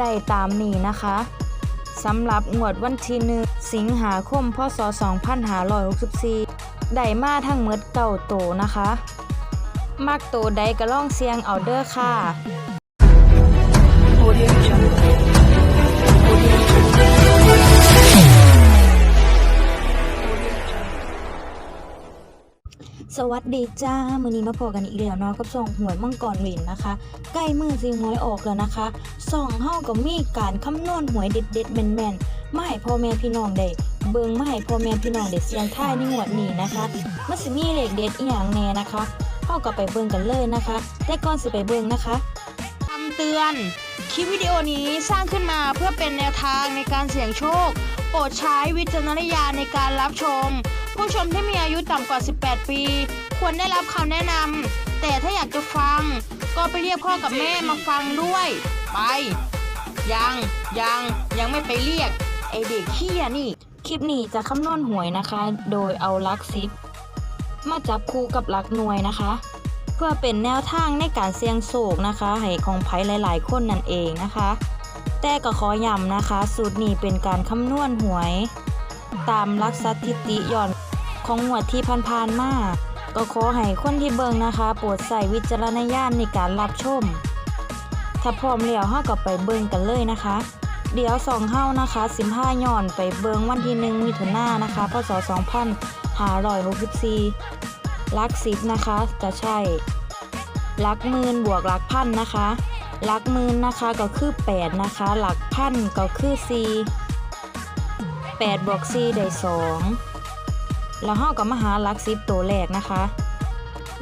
ได้ตามนี้นะคะสำหรับงวดวันที่หนึ่งสิงหาคมพศ 2564 ได้มาทั้งเมดเก่าโตนะคะ มักโตได้กระล่องเสียงเอาเด้อค่ะ สวัสดีจ้ามือนี้มาพอกันอีกแล้วเนาะกับส่องหวยมังกรวินนะคะ ใกล้มือสิหวยออกแล้วนะคะส่องเฮาก็มีการคำนวณหวยเด็ดเด็ดแมนแมนมาให้พ่อแม่พี่น้องได้เบิงมาให้พ่อแม่พี่น้องได้เสียงท้ายในงวดนี้นะคะมันสิมีเลขเด็ดอีหยังแน่นะคะเฮาก็ไปเบิงกันเลยนะคะ แต่ก่อนสิไปเบิงนะคะคำเตือน คลิปวิดีโอนี้สร้างขึ้นมาเพื่อเป็นแนวทางในการเสี่ยงโชค โปรดใช้วิจารณญาณในการรับชม ผู้ชมที่มีอายุต่ำกว่า 18 ปี ควรได้รับคำแนะนำแต่ถ้าอยากจะฟัง ก็ไปเรียกพ่อกับแม่มาฟังด้วย ไป ยังยังยังไม่ไปเรียก ไอเด็กเขี้ยนี่ คลิปนี้จะคำนวณหวยนะคะ โดยเอาลักสิบมาจับคู่กับลักหน่วยนะคะ เพื่อเป็นแนวทางในการเสี่ยงโศกนะคะให้ของไผ่หลาย ๆ คนนั่นเองนะคะ แต่ก็ขอย้ำนะคะ สูตรนี้เป็นการคำนวณหวย ตามลักสถิติย่อนของหวดที่ผ่านๆมาก็ขอให้คนที่เบิ่งนะคะ โปรดใส่วิจารณญาณในการรับชม ถ้าพร้อมแล้วเฮาก็ไปเบิ่งกันเลยนะคะ เดี๋ยวสองเฮานะคะ15ย้อนไปเบิงวันที่หนึ่งมิถุนายนนะคะพศ2564ลักสิบนะคะจะใช่ลักหมื่นบวกลักพันนะคะ หลักหมื่นนะคะก็คือ 8 นะคะ หลักพันก็คือ4 8บวก4ได้2แล้วเฮาก็มาหาหลักสิบตัวแรกนะคะ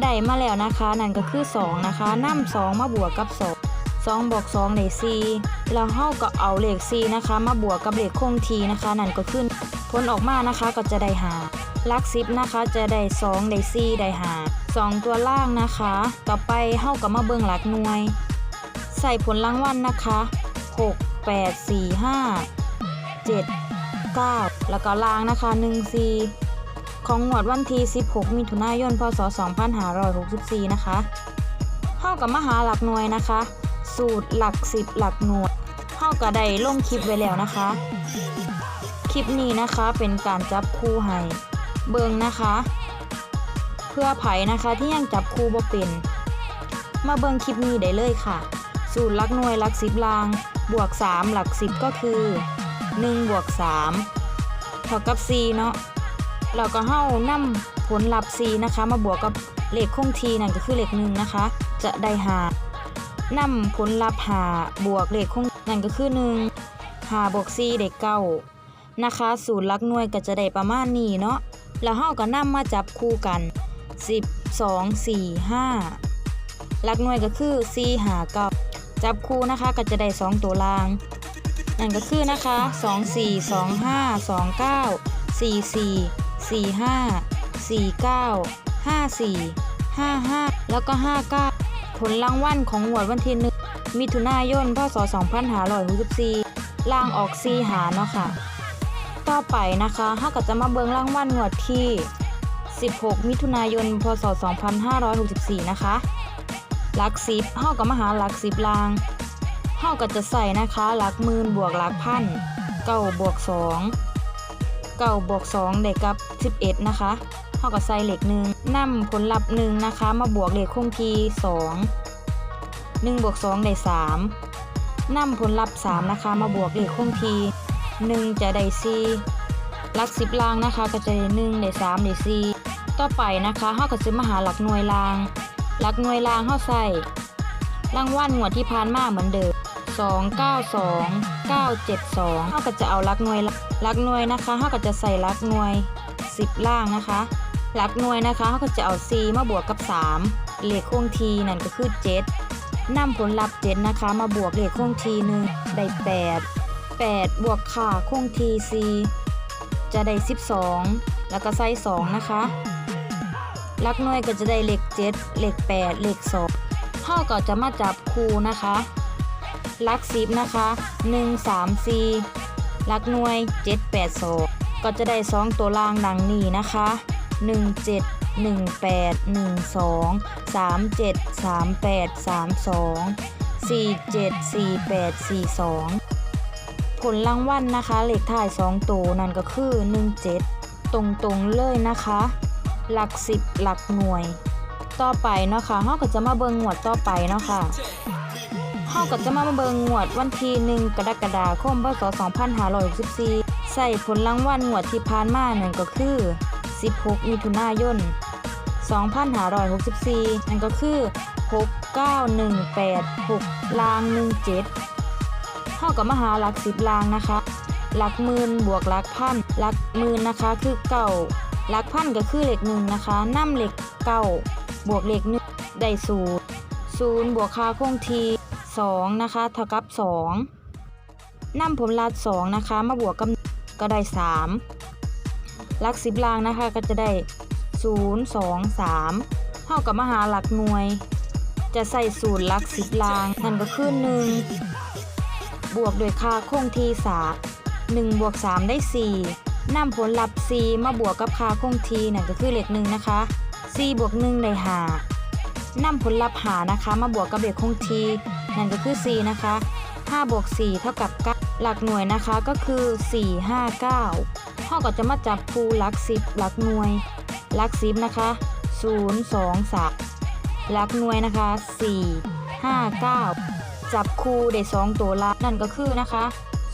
ได้มาแล้วนะคะนั่นก็คือ 2 นะคะนำ2มาบวกกับ 2 2บวก2ได้4แล้วเฮาก็เอาเลข4นะคะ มาบวกกับเลขคงทีนะคะ นั่นก็ขึ้นผลออกมานะคะก็จะได้หาลัก10นะคะจะได้2ได้4ได้หา2ตัวล่างนะคะ ต่อไปเฮาก็มาเบิ่งหลักหน่วย ส่ผลรางวัลนะคะ 6 8 4 5 7 9 แล้วก็ลางนะคะ 1 4 ของงวดวันที่ 16 มิถุนายน พศ 2564 นะคะเฮากับมหาหลักหน่วยนะคะ สูตรหลักสิบหลักหน่วยเฮาก็ได้ลงคลิปไว้แล้วนะคะ คลิปนี้นะคะเป็นการจับคู่ให้เบิงนะคะ เพื่อไผนะคะที่ยังจับคู่บ่เป็น มาเบิงคลิปนี้ได้เลยค่ะ สูตรหลักหน่วยหลักสิบลาง บวก 3 หลักสิบก็คือ1บวก3เท่ากับ4เนาะแล้วก็เฮานำผลลัพธ์4นะคะ มาบวกกับเลขคงทีนั่นก็คือเลข1นะคะ จะได้หานำผลลัพธ์หาบวกเลขคงนั่นก็คือ1หาบวก4ได้เก้านะคะ สูตรหลักหน่วยก็จะได้ประมาณนี้เนาะแล้วเฮาก็นำมาจับคู่กัน 10 2 4 5หลักหน่วยก็คือ4หาเก้า จับคู่นะคะก็จะได้ 2 ตัวล่าง นั่นก็คือนะคะ 2 4 2 5 2 9 4 4 4 5 4 9 5 4 5 5 แล้วก็ 59 ผลรางวัลของหวดวันที่หนึ่งมิถุนายนพศ2564ล่างออกซีหาเนาะค่ะ ต่อไปนะคะเฮาก็จะมาเบิงรางวัลงวดที่ 16 มิถุนายน พศ 2564 นะคะ หลักสิบเฮาก็มาหาหลักสิบลางเฮาก็จะใส่นะคะหลักหมื่นบวกหลักพันเก้าบวกสองเก้าบวกสองได้กับ11นะคะเฮาก็ใส่เหลขหนึ่งนำผลลัพธ์หนึ่งนะคะ มาบวกเหลขคงที่สองหนึ่งบวกสองได้สามนำผลลัพธ์สามนะคะ มาบวกเหลขคงทีหนึ่งจะได้สี่หลักสิบลางนะคะ ก็จะได้หนึ่งได้สามได้สี่ต่อไปนะคะเฮาก็จะมาหาหลักหน่วยลาง หลักหน่วยลางเฮาใส่รางวัลงวดที่ผ่านมาเหมือนเดิม292 972เฮาก็จะเอาหลักหน่วยหลักหน่วยนะคะเฮาก็จะใส่หลักหน่วย 10 ล่างนะคะหลักหน่วยนะคะเฮาก็จะเอา 4 มาบวกกับ 3 เลขคงทีนั่นก็คือ 7นำผลลัพธ์7นะคะ มาบวกเลขคงทีหนึ่งได้ 8 8 บวกค่าคงที 4 จะได้ 12 แล้วก็ใส่2นะคะ ลักน้อยก็จะได้เลขเจ็ดเลขแปดเลขสองห้าก็จะมาจับคูนะคะลักสิบนะคะหนึ่งสามสี่ลักหน่วยเจ็ดแปดสองก็จะได้สองตัวล่างดังนี้นะคะหนึ่งเจ็ดหนึ่งแปดหนึ่งสองสามเจ็ดสามแปดสามสองสี่เจ็ดสี่แปดสี่สองผลรางวัลนนะคะเลขท้ายสองตัวนั่นก็คือหนึ่งเจ็ดตรงๆเลยนะคะ หลัก10หลักหน่วย ต่อไปเนาะค่ะเฮาก็จะมาเบิ่งงวดต่อไปเนาะค่ะเฮาก็จะมาเบิ่งงวดวันที่1กรกฎาคมพศ2564ใส่ผลรางวัลงวดที่ผ่านมานั่นก็คือ 16 มิถุนายน 2564นั่นก็คือ 69186ลาง17เท่ากับมาหาหลักสิบลางนะคะ หลักหมื่นบวกหลักพันหลักหมื่นนะคะคือเก่า หลักพันก็คือเลขหนึ่งนะคะนำเลขเก้าบวกเลขหนึ่งได้ศูนย์ศูนย์บวกค่าคงทีสองนะคะเท่ากับสองนำผลลัพธ์สองนะคะมาบวกกับก็ได้สามหลักสิบลางนะคะก็จะได้0 2 3เท่ากับมหาหลักหน่วย จะใส่สูตรหลักสิบลางนั่นก็คือ1บวกด้วยค่าคงที่3 1บวก3ได้4 นำผลลัพธ์4มาบวกกับค่าคงทีนั่นก็คือเลข1นะคะ4บวก1ได้5นำผลลัพธ์หานะคะ มาบวกกับเลขคงทีนั่นก็คือ4นะคะ5บวก4เท่ากับ9หลักหน่วยนะคะก็คือ 4 5 9เท่ากับจะมาจับคูหลัก 10 หลักหน่วยหลักสิบนะคะ0 2 3หลักหน่วยนะคะ 4 5 9 จับคู่ได้ 2 ตัวละนั่นก็คือนะคะ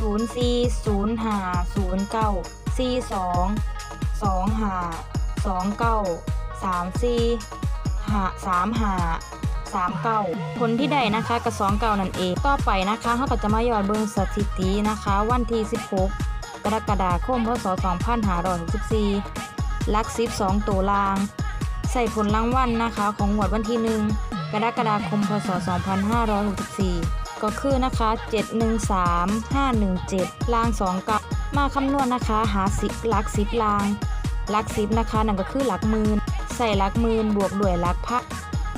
0 4 0 5 0 9 สี่สองสองหาสองเก้าสามสี่หาสามหาสามเก้าผลที่ได้นะคะกับสองเก้านั่นเอง ต่อไปนะคะเขาก็จะมายอดเบิงสถิตินะคะ วันที่สิบหกกรกฎาคมพศสองพันห้าร้อยหกสิบสี่ลักซิบสองตัวลาง ใส่ผลรางวัลนนะคะ ของหวดวันที่หนึ่งกรกฎาคมพศสองพันห้าร้อยหกสิบสี่ก็คือนะคะ 713 517 ล่าง2กับ มาคำนวณนะคะ หาสิบลักสิบลางลักสิบนะคะนั่นก็คือหลักหมื่นใส่หลักหมื่นบวกด้วยหลักพัก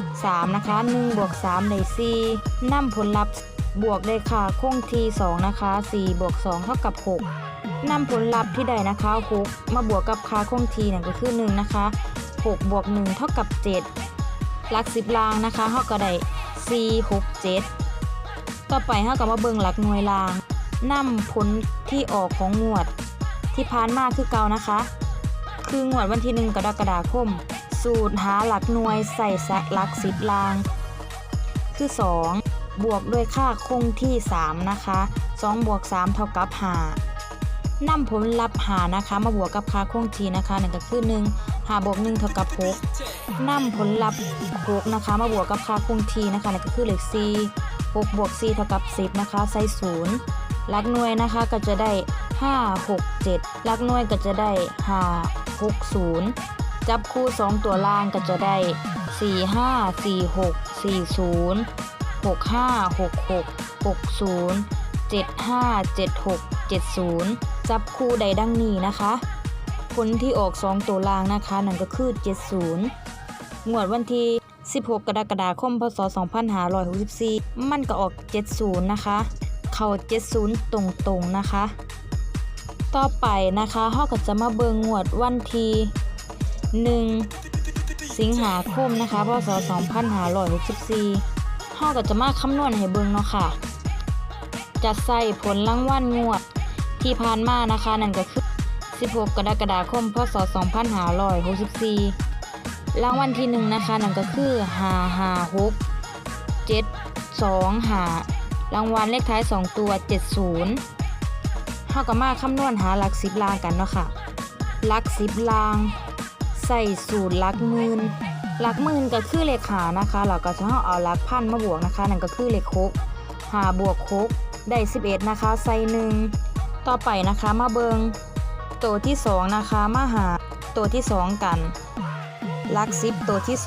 3นะคะ1บวก3ได้4นำผลลัพธ์บวกได้ค่ะคงที่2นะคะ4บวก2เท่ากับ6นำผลลัพธ์ที่ได้นะคะ6มาบวกกับค่าคงทีนั่นก็คือ1นะคะ6บวก1เท่ากับ7หลัก10ลางนะคะเท่ากับได้4 6 7ต่อไปเท่ากับมาเบิ่งหลักหน่วยลาง นำผลที่ออกของงวด ที่ผ่านมาคือเก่านะคะ คืองวดวันที่1กรกฎาคม สูตรหาหลักหน่วยใส่สะหลัก10ลาง คือ 2 บวกด้วยค่าคงที่ 3 นะคะ 2 บวก 3 เท่ากับ5นำผลลัพธ์หานะคะ มาบวกกับค่าคงที่นะคะนั่นก็คือ1 5บวก1เท่ากับ6นำผลลัพธ์6นะคะ มาบวกกับค่าคงที่นะคะนั่นก็คือเลข4 6บวก4เท่ากับ 10 นะคะ ใส่0 ลักหน่วยนะคะก็จะได้ 5 6 7ลักหน่วยก็จะได้ 5 6 0 จับคู่ 2 ตัวล่างก็จะได้ 4 5 4 6 4 0 6 5 6 6 6 0 7 5 7 6 7 0 จับคู่ใดดังนี้นะคะ ผลที่ออก 2 ตัวล่างนะคะ นั่นก็คือ 70 งวดวันที่ 16 กรกฎาคม พศ 2564 มันก็ออก 70 นะคะ เข้า70 ตรงๆนะคะ ต่อไปนะคะเฮาก็จะมาเบิงงวดวันที่1สิงหาคมนะคะพศ2564เฮาก็จะมาคำนวณให้เบิงเนาะค่ะ จะใส่ผลรางวัลงวดที่ผ่านมานะคะนั่นก็คือ 16 กรกฎาคม พศ 2564 รางวัลที่ 1 นะคะนั่นก็คือ 556 725 รางวัลเลขท้าย 2 ตัว 70เฮาก็มาคำนวณหาหลัก10ลางกันเนาะค่ะหลัก10ลาง ใส่สูตรหลักหมื่นหลักหมื่นก็คือเลขหานะคะแล้วก็จะเอาหลักพันมาบวกนะคะ นั่นก็คือเลขหกหาบวกหกได้ 11 นะคะ ใส่หนึ่งต่อไปนะคะมาเบิงตัวที่ 2 นะคะมาหาตัวที่ 2 กันลักสิบตัวที่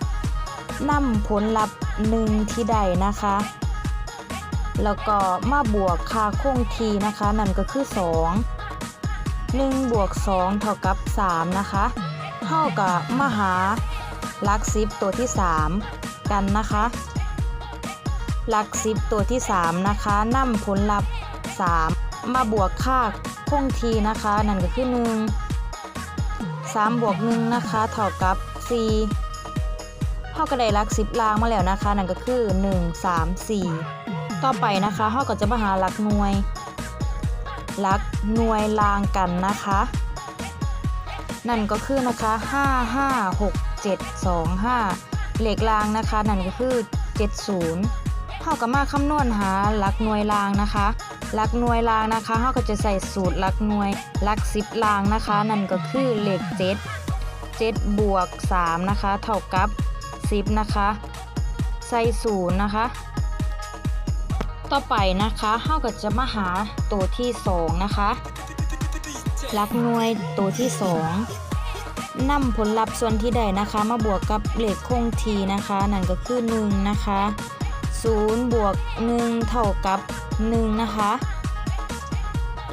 2นำผลลัพธ์1ที่ใดนะคะ แล้วก็มาบวกค่าคงทีนะคะ นั่นก็คือ 2 1บวก2เท่ากับ 3 นะคะเท่ากับมหาลักสิบตัวที่ 3 กันนะคะลักสิบตัวที่ 3 นะคะนำผลลัพธ์ 3 มาบวกค่าคงทีนะคะ นั่นก็คือ 1 3 บวก 1 นะคะเท่ากับ 4เฮาก็ได้ลัก10ลางมาแล้วนะคะ นั่นก็คือ 1 3 4 ต่อไปนะคะเฮาก็จะมาหาหลักหน่วยหลักหน่วยลางกันนะคะ นั่นก็คือนะคะ 5 5 6 7 2 5 เหลขลางนะคะ นั่นก็คือ 70เฮาก็มาคำนวณหาหลักหน่วยลางนะคะหลักหน่วยลางนะคะเฮาก็จะใส่สูตรหลักหน่วยหลัก10ลางนะคะ นั่นก็คือเลข7 7บวก3นะคะ เท่ากับ 10 นะคะ ใส่ศูนย์นะคะ ต่อไปนะคะเฮาก็จะมาหาตัวที่2นะคะลักหน่วยตัวที่2นำผลลัพธ์ส่วนที่ได้นะคะ มาบวกกับเลขคงทีนะคะ นั่นก็คือ1นะคะ0บวก1เท่ากับ1นะคะ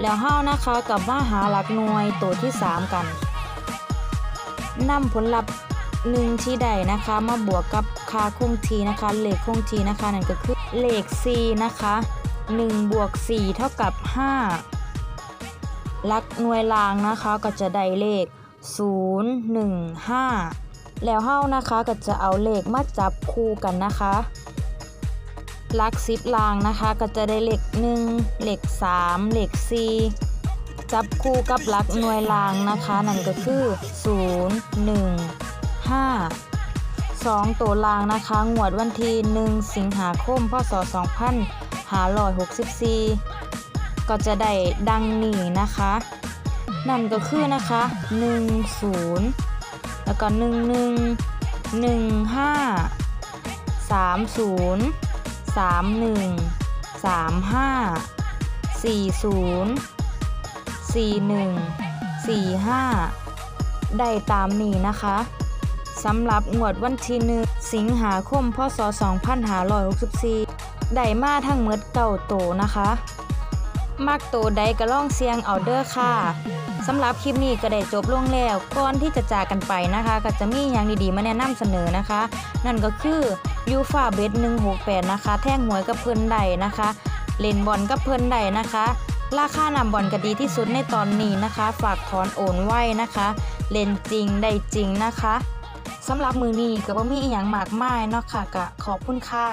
แล้วเฮานะคะกับมาหาหลักหน่วยตัวที่ 3 กันนำผลลัพธ์ 1ที่ใดนะคะ มาบวกกับค่าคงทีนะคะ เลขคงทีนะคะนั่นก็คือเลข4นะคะ1บวก4เท่ากับ 5 ลักหน่วยรางนะคะก็จะได้เลข 0 1 5 แล้วเฮานะคะก็จะเอาเลขมาจับคู่กันนะคะลักสิบลางนะคะก็จะได้เลข1เลข3เลข4จับคู่กับลักหน่วยรางนะคะ นั่นก็คือ 0 1 5 2ตัวรางนะคะงวดวันที่1สิงหาคมพศ2564 ก็จะได้ดังนี้นะคะ นั่นก็คือนะคะ 1 0 แล้วก็ 1 1 1 5 3 0 3 1 3 5 4 0 4 1 4 5 ได้ตามนี้นะคะ สำหรับงวดวันที่หนึ่งสิงหาคมพศ 2564 ได้มาทั้งหมดเก่าโตนะคะ มักโตใดก็ล่องเสียงเอาเด้อค่ะสำหรับคลิปนี้ก็ได้จบลงแล้วก่อนที่จะจากกันไปนะคะ ก็จะมีอย่างดีๆมาแนะนำเสนอนะคะ นั่นก็คือยูฟาเบส168 นะคะ แท่งหวยกับเพิ่นใดนะคะ เล่นบอลกับเพิ่นใดนะคะ ราคานำบอลก็ดีที่สุดในตอนนี้นะคะ ฝากถอนโอนไว้นะคะ เล่นจริงได้จริงนะคะ สำหรับมือนี้ก็บ่มีอีหยังมากมายเนาะค่ะก็ขอบคุณค่ะ